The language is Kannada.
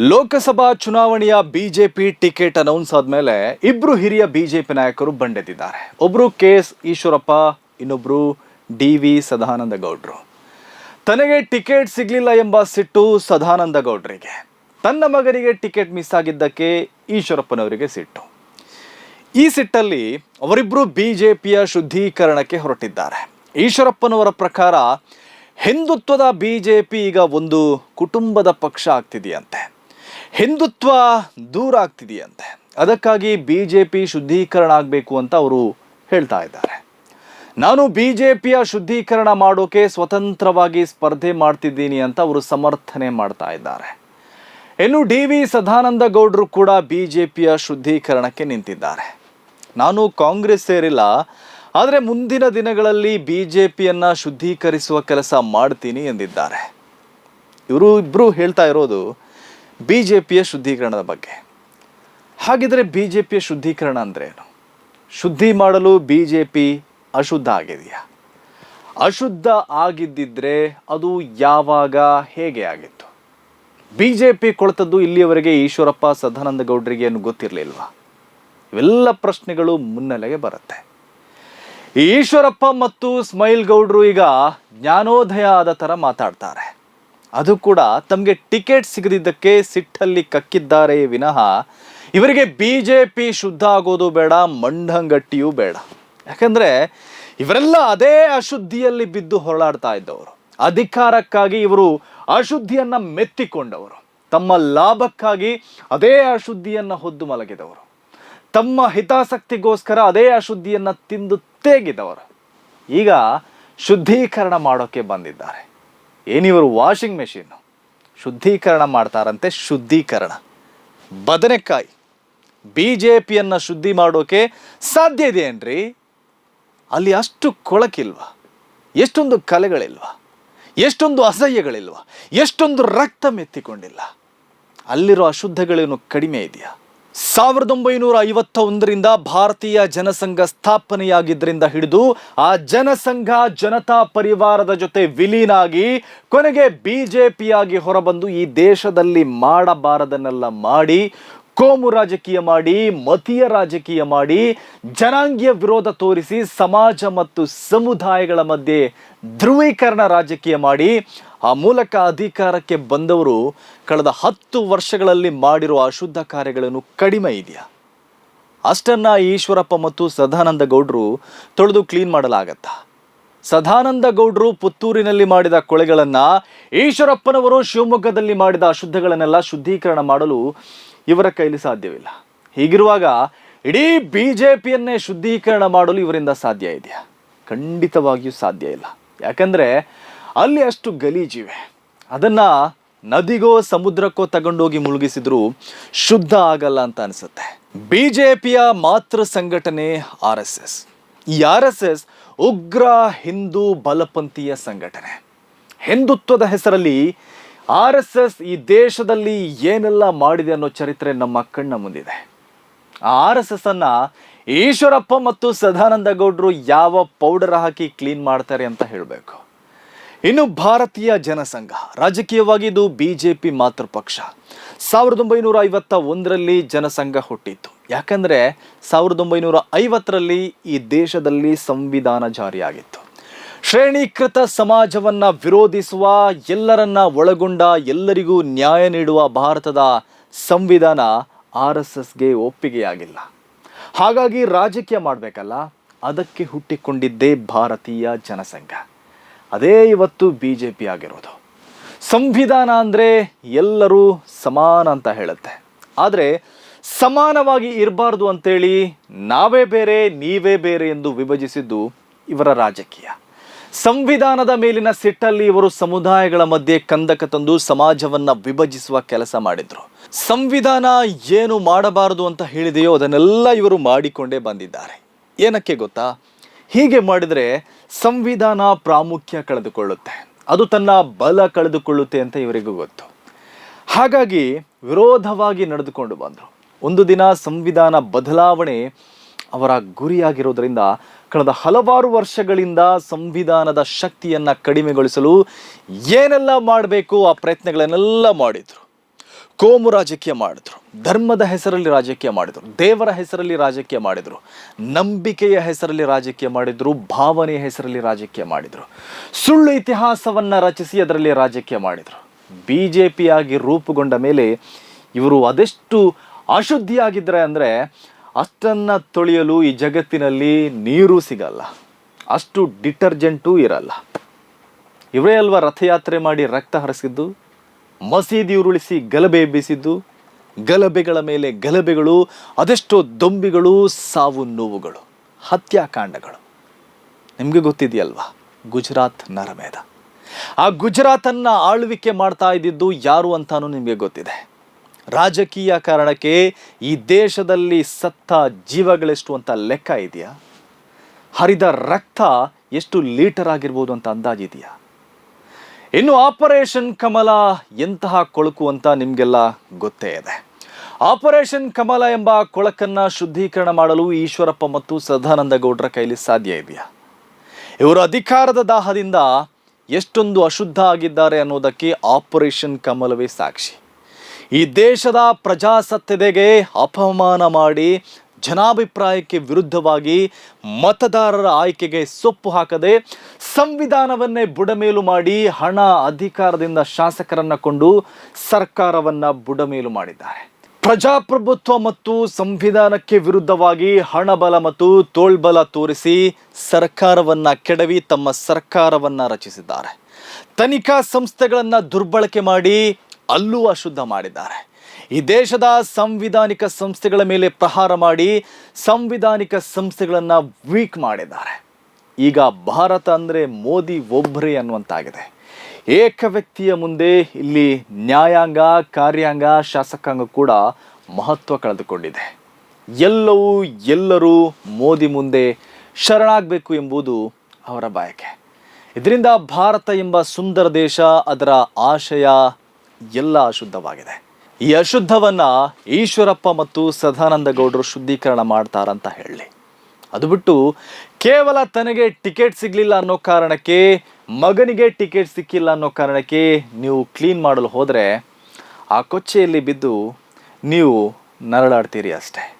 ಲೋಕಸಭಾ ಚುನಾವಣೆಯ ಬಿಜೆಪಿ ಟಿಕೆಟ್ ಅನೌನ್ಸ್ ಆದ್ಮೇಲೆ ಇಬ್ರು ಹಿರಿಯ ಬಿಜೆಪಿ ನಾಯಕರು ಬಂಡೆದಿದ್ದಾರೆ. ಒಬ್ರು ಕೆ ಎಸ್ ಈಶ್ವರಪ್ಪ, ಇನ್ನೊಬ್ರು ಡಿ ವಿ ಸದಾನಂದ ಗೌಡ್ರು. ತನಗೆ ಟಿಕೆಟ್ ಸಿಗ್ಲಿಲ್ಲ ಎಂಬ ಸಿಟ್ಟು ಸದಾನಂದ ಗೌಡ್ರಿಗೆ. ತನ್ನ ಮಗನಿಗೆ ಟಿಕೆಟ್ ಮಿಸ್ ಆಗಿದ್ದಕ್ಕೆ ಈಶ್ವರಪ್ಪನವರಿಗೆ ಸಿಟ್ಟು. ಈ ಸಿಟ್ಟಲ್ಲಿ ಅವರಿಬ್ಬರು ಬಿಜೆಪಿಯ ಶುದ್ಧೀಕರಣಕ್ಕೆ ಹೊರಟಿದ್ದಾರೆ. ಈಶ್ವರಪ್ಪನವರ ಪ್ರಕಾರ, ಹಿಂದುತ್ವದ ಬಿಜೆಪಿ ಈಗ ಒಂದು ಕುಟುಂಬದ ಪಕ್ಷ ಆಗ್ತಿದೆಯಂತೆ. ಹಿಂದುತ್ವ ದೂರ ಆಗ್ತಿದೆಯಂತೆ. ಅದಕ್ಕಾಗಿ ಬಿ ಜೆ ಪಿ ಶುದ್ಧೀಕರಣ ಆಗಬೇಕು ಅಂತ ಅವರು ಹೇಳ್ತಾ ಇದ್ದಾರೆ. ನಾನು ಬಿ ಜೆ ಪಿಯ ಶುದ್ಧೀಕರಣ ಮಾಡೋಕೆ ಸ್ವತಂತ್ರವಾಗಿ ಸ್ಪರ್ಧೆ ಮಾಡ್ತಿದ್ದೀನಿ ಅಂತ ಅವರು ಸಮರ್ಥನೆ ಮಾಡ್ತಾ ಇದ್ದಾರೆ. ಇನ್ನು ಡಿ ವಿ ಸದಾನಂದ ಗೌಡರು ಕೂಡ ಬಿ ಜೆ ಪಿಯ ಶುದ್ಧೀಕರಣಕ್ಕೆ ನಿಂತಿದ್ದಾರೆ. ನಾನು ಕಾಂಗ್ರೆಸ್ ಸೇರಿಲ್ಲ, ಆದರೆ ಮುಂದಿನ ದಿನಗಳಲ್ಲಿ ಬಿ ಜೆ ಪಿಯನ್ನು ಶುದ್ಧೀಕರಿಸುವ ಕೆಲಸ ಮಾಡ್ತೀನಿ ಎಂದಿದ್ದಾರೆ. ಇವರು ಇಬ್ಬರು ಹೇಳ್ತಾ ಇರೋದು ಬಿಜೆಪಿಯ ಶುದ್ಧೀಕರಣದ ಬಗ್ಗೆ. ಹಾಗಿದ್ರೆ ಪಿಯ ಶುದ್ಧೀಕರಣ ಅಂದ್ರೆ ಏನು? ಶುದ್ಧಿ ಮಾಡಲು ಬಿಜೆಪಿ ಅಶುದ್ಧ ಆಗಿದೆಯಾ? ಅಶುದ್ಧ ಆಗಿದ್ದಿದ್ರೆ ಅದು ಯಾವಾಗ, ಹೇಗೆ ಆಗಿತ್ತು? ಬಿಜೆಪಿ ಕೊಳ್ತದ್ದು ಇಲ್ಲಿಯವರೆಗೆ ಈಶ್ವರಪ್ಪ ಸದಾನಂದ ಗೌಡರಿಗೆ ಏನು ಗೊತ್ತಿರಲಿಲ್ವಾ? ಇವೆಲ್ಲ ಪ್ರಶ್ನೆಗಳು ಮುನ್ನೆಲೆಗೆ ಬರುತ್ತೆ. ಈಶ್ವರಪ್ಪ ಮತ್ತು ಸ್ಮೈಲ್ ಗೌಡ್ರು ಈಗ ಜ್ಞಾನೋದಯ ಆದ ಥರ ಮಾತಾಡ್ತಾರೆ. ಅದು ಕೂಡ ತಮಗೆ ಟಿಕೆಟ್ ಸಿಗದಿದ್ದಕ್ಕೆ ಸಿಟ್ಟಲ್ಲಿ ಕಕ್ಕಿದ್ದಾರೆ ವಿನಃ. ಇವರಿಗೆ ಬಿ ಜೆ ಪಿ ಶುದ್ಧ ಆಗೋದು ಬೇಡ, ಮಂಡಂಗಟ್ಟಿಯೂ ಬೇಡ. ಯಾಕಂದರೆ ಇವರೆಲ್ಲ ಅದೇ ಅಶುದ್ಧಿಯಲ್ಲಿ ಬಿದ್ದು ಹೊರಳಾಡ್ತಾ ಇದ್ದವರು. ಅಧಿಕಾರಕ್ಕಾಗಿ ಇವರು ಅಶುದ್ಧಿಯನ್ನು ಮೆತ್ತಿಕೊಂಡವರು. ತಮ್ಮ ಲಾಭಕ್ಕಾಗಿ ಅದೇ ಅಶುದ್ಧಿಯನ್ನು ಹೊದ್ದು ಮಲಗಿದವರು. ತಮ್ಮ ಹಿತಾಸಕ್ತಿಗೋಸ್ಕರ ಅದೇ ಅಶುದ್ಧಿಯನ್ನು ತಿಂದು ತೇಗಿದವರು. ಈಗ ಶುದ್ಧೀಕರಣ ಮಾಡೋಕ್ಕೆ ಬಂದಿದ್ದಾರೆ. ಏನಿವರು ವಾಷಿಂಗ್ ಮೆಷಿನ್ ಶುದ್ಧೀಕರಣ ಮಾಡ್ತಾರಂತೆ, ಶುದ್ಧೀಕರಣ. ಬದನೆಕಾಯಿ ಬಿ ಜೆ ಪಿಯನ್ನು ಶುದ್ಧಿ ಮಾಡೋಕೆ ಸಾಧ್ಯ ಇದೆಯೇನ್ರಿ ಅಲ್ಲಿ ಅಷ್ಟು ಕೊಳಕಿಲ್ವಾ? ಎಷ್ಟೊಂದು ಕಲೆಗಳಿಲ್ವಾ? ಎಷ್ಟೊಂದು ಅಸಹ್ಯಗಳಿಲ್ವಾ? ಎಷ್ಟೊಂದು ರಕ್ತ ಮೆತ್ತಿಕೊಂಡಿಲ್ಲ ಅಲ್ಲಿರೋ ಅಶುದ್ಧಗಳೇನು ಕಡಿಮೆ ಇದೆಯಾ? ಸಾವಿರದ ಒಂಬೈನೂರ ಐವತ್ತ ಒಂದರಿಂದ ಭಾರತೀಯ ಜನಸಂಘ ಸ್ಥಾಪನೆಯಾಗಿದ್ದರಿಂದ ಹಿಡಿದು ಆ ಜನಸಂಘ ಜನತಾ ಪರಿವಾರದ ಜೊತೆ ವಿಲೀನ ಆಗಿ ಕೊನೆಗೆ ಬಿಜೆಪಿಯಾಗಿ ಹೊರಬಂದು ಈ ದೇಶದಲ್ಲಿ ಮಾಡಬಾರದನ್ನೆಲ್ಲ ಮಾಡಿ ಕೋಮು ರಾಜಕೀಯ ಮಾಡಿ, ಮತೀಯ ರಾಜಕೀಯ ಮಾಡಿ, ಜನಾಂಗೀಯ ವಿರೋಧ ತೋರಿಸಿ ಸಮಾಜ ಮತ್ತು ಸಮುದಾಯಗಳ ಮಧ್ಯೆ ಧ್ರುವೀಕರಣ ರಾಜಕೀಯ ಮಾಡಿ, ಆ ಮೂಲಕ ಅಧಿಕಾರಕ್ಕೆ ಬಂದವರು ಕಳೆದ ಹತ್ತು ವರ್ಷಗಳಲ್ಲಿ ಮಾಡಿರುವ ಅಶುದ್ಧ ಕಾರ್ಯಗಳನ್ನು ಕಡಿಮೆ ಇದೆಯಾ? ಅಷ್ಟನ್ನ ಈಶ್ವರಪ್ಪ ಮತ್ತು ಸದಾನಂದ ಗೌಡ್ರು ತೊಳೆದು ಕ್ಲೀನ್ ಮಾಡಲಾಗತ್ತಾ? ಸದಾನಂದ ಗೌಡ್ರು ಪುತ್ತೂರಿನಲ್ಲಿ ಮಾಡಿದ ಕೊಳೆಗಳನ್ನ ಈಶ್ವರಪ್ಪನವರು ಶಿವಮೊಗ್ಗದಲ್ಲಿ ಮಾಡಿದ ಅಶುದ್ಧಗಳನ್ನೆಲ್ಲ ಶುದ್ಧೀಕರಣ ಮಾಡಲು ಇವರ ಕೈಲಿ ಸಾಧ್ಯವಿಲ್ಲ. ಹೀಗಿರುವಾಗ ಇಡೀ ಬಿ ಜೆ ಪಿಯನ್ನೇ ಶುದ್ಧೀಕರಣ ಮಾಡಲು ಇವರಿಂದ ಸಾಧ್ಯ ಇದೆಯಾ? ಖಂಡಿತವಾಗಿಯೂ ಸಾಧ್ಯ ಇಲ್ಲ. ಯಾಕಂದ್ರೆ ಅಲ್ಲಿ ಅಷ್ಟು ಗಲೀಜಿವೆ ಅದನ್ನ ನದಿಗೋ ಸಮುದ್ರಕ್ಕೋ ತಗೊಂಡೋಗಿ ಮುಳುಗಿಸಿದ್ರು ಶುದ್ಧ ಆಗಲ್ಲ ಅಂತ ಅನಿಸುತ್ತೆ. ಪಿಯ ಮಾತೃ ಸಂಘಟನೆ ಆರ್ ಎಸ್ ಎಸ್. ಈ ಆರ್ ಎಸ್ ಎಸ್ ಉಗ್ರ ಹಿಂದೂ ಬಲಪಂಥೀಯ ಸಂಘಟನೆ. ಹಿಂದುತ್ವದ ಹೆಸರಲ್ಲಿ ಆರ್ ಎಸ್ ಎಸ್ ಈ ದೇಶದಲ್ಲಿ ಏನೆಲ್ಲ ಮಾಡಿದೆ ಅನ್ನೋ ಚರಿತ್ರೆ ನಮ್ಮ ಕಣ್ಣ ಮುಂದಿದೆ. ಆರ್ ಎಸ್ ಎಸ್ ಅನ್ನ ಈಶ್ವರಪ್ಪ ಮತ್ತು ಸದಾನಂದ ಗೌಡ್ರು ಯಾವ ಪೌಡರ್ ಹಾಕಿ ಕ್ಲೀನ್ ಮಾಡ್ತಾರೆ ಅಂತ ಹೇಳಬೇಕು. ಇನ್ನು ಭಾರತೀಯ ಜನಸಂಘ, ರಾಜಕೀಯವಾಗಿ ಇದು ಪಿ ಮಾತೃಪಕ್ಷ ಸಾವಿರದ ಒಂಬೈನೂರ ಐವತ್ತ ಒಂದರಲ್ಲಿ ಜನಸಂಘ ಹುಟ್ಟಿತ್ತು. ಯಾಕಂದ್ರೆ ಸಾವಿರದ ಒಂಬೈನೂರ ಐವತ್ತರಲ್ಲಿ ಈ ದೇಶದಲ್ಲಿ ಸಂವಿಧಾನ ಜಾರಿಯಾಗಿತ್ತು. ಶ್ರೇಣೀಕೃತ ಸಮಾಜವನ್ನ ವಿರೋಧಿಸುವ ಎಲ್ಲರನ್ನ ಒಳಗೊಂಡ ಎಲ್ಲರಿಗೂ ನ್ಯಾಯ ನೀಡುವ ಭಾರತದ ಸಂವಿಧಾನ ಆರ್ ಎಸ್ ಎಸ್ಗೆ ಒಪ್ಪಿಗೆಯಾಗಿಲ್ಲ. ಹಾಗಾಗಿ ರಾಜಕೀಯ ಮಾಡಬೇಕಲ್ಲ, ಅದಕ್ಕೆ ಹುಟ್ಟಿಕೊಂಡಿದ್ದೇ ಭಾರತೀಯ ಜನಸಂಘ. ಅದೇ ಇವತ್ತು ಬಿ ಜೆ ಪಿ ಆಗಿರೋದು. ಸಂವಿಧಾನ ಅಂದರೆ ಎಲ್ಲರೂ ಸಮಾನ ಅಂತ ಹೇಳುತ್ತೆ. ಆದರೆ ಸಮಾನವಾಗಿ ಇರಬಾರ್ದು ಅಂತೇಳಿ ನಾವೇ ಬೇರೆ, ನೀವೇ ಬೇರೆ ಎಂದು ವಿಭಜಿಸಿದ್ದು ಇವರ ರಾಜಕೀಯ. ಸಂವಿಧಾನದ ಮೇಲಿನ ಸಿಟ್ಟಲ್ಲಿ ಇವರು ಸಮುದಾಯಗಳ ಮಧ್ಯೆ ಕಂದಕ ತಂದು ಸಮಾಜವನ್ನ ವಿಭಜಿಸುವ ಕೆಲಸ ಮಾಡಿದ್ರು. ಸಂವಿಧಾನ ಏನು ಮಾಡಬಾರದು ಅಂತ ಹೇಳಿದೆಯೋ ಅದನ್ನೆಲ್ಲ ಇವರು ಮಾಡಿಕೊಂಡೇ ಬಂದಿದ್ದಾರೆ. ಏನಕ್ಕೆ ಗೊತ್ತಾ? ಹೀಗೆ ಮಾಡಿದರೆ ಸಂವಿಧಾನ ಪ್ರಾಮುಖ್ಯ ಕಳೆದುಕೊಳ್ಳುತ್ತೆ. ಅದು ತನ್ನ ಬಲ ಕಳೆದುಕೊಳ್ಳುತ್ತೆ ಅಂತ ಇವರಿಗೂ ಗೊತ್ತು. ಹಾಗಾಗಿ ವಿರೋಧವಾಗಿ ನಡೆದುಕೊಂಡು ಬಂದರು. ಒಂದು ದಿನ ಸಂವಿಧಾನ ಬದಲಾವಣೆ ಅವರ ಗುರಿಯಾಗಿರೋದರಿಂದ ಕಳೆದ ಹಲವಾರು ವರ್ಷಗಳಿಂದ ಸಂವಿಧಾನದ ಶಕ್ತಿಯನ್ನು ಕಡಿಮೆಗೊಳಿಸಲು ಏನೆಲ್ಲ ಮಾಡಬೇಕು, ಆ ಪ್ರಯತ್ನಗಳನ್ನೆಲ್ಲ ಮಾಡಿದರು. ಕೋಮು ರಾಜಕೀಯ ಮಾಡಿದ್ರು. ಧರ್ಮದ ಹೆಸರಲ್ಲಿ ರಾಜಕೀಯ ಮಾಡಿದರು. ದೇವರ ಹೆಸರಲ್ಲಿ ರಾಜಕೀಯ ಮಾಡಿದರು. ನಂಬಿಕೆಯ ಹೆಸರಲ್ಲಿ ರಾಜಕೀಯ ಮಾಡಿದರು. ಭಾವನೆಯ ಹೆಸರಲ್ಲಿ ರಾಜಕೀಯ ಮಾಡಿದರು. ಸುಳ್ಳು ಇತಿಹಾಸವನ್ನು ರಚಿಸಿ ಅದರಲ್ಲಿ ರಾಜಕೀಯ ಮಾಡಿದರು. ಬಿ ಜೆ ಪಿಯಾಗಿ ರೂಪುಗೊಂಡ ಮೇಲೆ ಇವರು ಅದೆಷ್ಟು ಅಶುದ್ಧಿಯಾಗಿದ್ದಾರೆ ಅಂದರೆ ಅಷ್ಟನ್ನು ತೊಳೆಯಲು ಈ ಜಗತ್ತಿನಲ್ಲಿ ನೀರು ಸಿಗಲ್ಲ. ಅಷ್ಟು ಡಿಟರ್ಜೆಂಟೂ ಇರಲ್ಲ. ಇವರೇ ಅಲ್ವಾ ರಥಯಾತ್ರೆ ಮಾಡಿ ರಕ್ತ ಹರಿಸಿದ್ದು? ಮಸೀದಿ ಉರುಳಿಸಿ ಗಲಭೆ ಎಬ್ಬಿಸಿದ್ದು ಗಲಭೆಗಳ ಮೇಲೆ ಗಲಭೆಗಳು, ಅದೆಷ್ಟೋ ದೊಂಬಿಗಳು, ಸಾವು ನೋವುಗಳು, ಹತ್ಯಾಕಾಂಡಗಳು. ನಿಮಗೆ ಗೊತ್ತಿದೆಯಲ್ವಾ? ಗುಜರಾತ್ ನರಮೇಧ. ಆ ಗುಜರಾತನ್ನು ಆಳ್ವಿಕೆ ಮಾಡ್ತಾ ಇದ್ದಿದ್ದು ಯಾರು ಅಂತಾನು ನಿಮಗೆ ಗೊತ್ತಿದೆ. ರಾಜಕೀಯ ಕಾರಣಕ್ಕೆ ಈ ದೇಶದಲ್ಲಿ ಸತ್ತ ಜೀವಗಳೆಷ್ಟು ಅಂತ ಲೆಕ್ಕ ಇದೆಯಾ? ಹರಿದ ರಕ್ತ ಎಷ್ಟು ಲೀಟರ್ ಆಗಿರ್ಬೋದು ಅಂತ ಅಂದಾಜಿದೆಯಾ ಇನ್ನು ಆಪರೇಷನ್ ಕಮಲ ಎಂತಹ ಕೊಳಕು ಅಂತ ನಿಮಗೆಲ್ಲ ಗೊತ್ತೇ ಇದೆ. ಆಪರೇಷನ್ ಕಮಲ ಎಂಬ ಕೊಳಕನ್ನ ಶುದ್ಧೀಕರಣ ಮಾಡಲು ಈಶ್ವರಪ್ಪ ಮತ್ತು ಸದಾನಂದ ಗೌಡರ ಕೈಲಿ ಸಾಧ್ಯ ಇದೆಯಾ? ಇವರು ಅಧಿಕಾರದ ದಾಹದಿಂದ ಎಷ್ಟೊಂದು ಅಶುದ್ಧ ಆಗಿದ್ದಾರೆ ಅನ್ನೋದಕ್ಕೆ ಆಪರೇಷನ್ ಕಮಲವೇ ಸಾಕ್ಷಿ. ಈ ದೇಶದ ಪ್ರಜಾಸತ್ತೆಗೆ ಅಪಮಾನ ಮಾಡಿ ಜನಾಭಿಪ್ರಾಯಕ್ಕೆ ವಿರುದ್ಧವಾಗಿ ಮತದಾರರ ಆಯ್ಕೆಗೆ ಸೊಪ್ಪು ಹಾಕದೆ ಸಂವಿಧಾನವನ್ನೇ ಬುಡಮೇಲು ಮಾಡಿ ಹಣ ಅಧಿಕಾರದಿಂದ ಶಾಸಕರನ್ನ ಕೊಂಡು ಸರ್ಕಾರವನ್ನ ಬುಡಮೇಲು ಮಾಡಿದ್ದಾರೆ. ಪ್ರಜಾಪ್ರಭುತ್ವ ಮತ್ತು ಸಂವಿಧಾನಕ್ಕೆ ವಿರುದ್ಧವಾಗಿ ಹಣಬಲ ಮತ್ತು ತೋಳ್ಬಲ ತೋರಿಸಿ ಸರ್ಕಾರವನ್ನ ಕೆಡವಿ ತಮ್ಮ ಸರ್ಕಾರವನ್ನ ರಚಿಸಿದ್ದಾರೆ. ತನಿಖಾ ಸಂಸ್ಥೆಗಳನ್ನ ದುರ್ಬಳಕೆ ಮಾಡಿ ಅಲ್ಲೂ ಅಶುದ್ಧ ಮಾಡಿದ್ದಾರೆ. ಈ ದೇಶದ ಸಂವಿಧಾನಿಕ ಸಂಸ್ಥೆಗಳ ಮೇಲೆ ಪ್ರಹಾರ ಮಾಡಿ ಸಂವಿಧಾನಿಕ ಸಂಸ್ಥೆಗಳನ್ನ ವೀಕ್ ಮಾಡಿದ್ದಾರೆ. ಈಗ ಭಾರತ ಅಂದರೆ ಮೋದಿ ಒಬ್ಬರೇ ಅನ್ನುವಂತಾಗಿದೆ. ಏಕ ವ್ಯಕ್ತಿಯ ಮುಂದೆ ಇಲ್ಲಿ ನ್ಯಾಯಾಂಗ, ಕಾರ್ಯಾಂಗ, ಶಾಸಕಾಂಗ ಕೂಡ ಮಹತ್ವ ಕಳೆದುಕೊಂಡಿದೆ. ಎಲ್ಲವೂ ಎಲ್ಲರೂ ಮೋದಿ ಮುಂದೆ ಶರಣಾಗಬೇಕು ಎಂಬುದು ಅವರ ಬಯಕೆ. ಇದರಿಂದ ಭಾರತ ಎಂಬ ಸುಂದರ ದೇಶ ಅದರ ಆಶಯ ಎಲ್ಲ ಅಶುದ್ಧವಾಗಿದೆ ಈ ಅಶುದ್ಧವನ್ನ ಈಶ್ವರಪ್ಪ ಮತ್ತು ಸದಾನಂದ ಗೌಡರು ಶುದ್ಧೀಕರಣ ಮಾಡ್ತಾರಂತ ಹೇಳಿ. ಅದು ಬಿಟ್ಟು ಕೇವಲ ತನಗೆ ಟಿಕೆಟ್ ಸಿಗ್ಲಿಲ್ಲ ಅನ್ನೋ ಕಾರಣಕ್ಕೆ, ಮಗನಿಗೆ ಟಿಕೆಟ್ ಸಿಕ್ಕಿಲ್ಲ ಅನ್ನೋ ಕಾರಣಕ್ಕೆ ನೀವು ಕ್ಲೀನ್ ಮಾಡಲು ಹೋದರೆ ಆ ಕೊಚ್ಚೆಯಲ್ಲಿ ಬಿದ್ದು ನೀವು ನರಳಾಡ್ತೀರಿ ಅಷ್ಟೇ.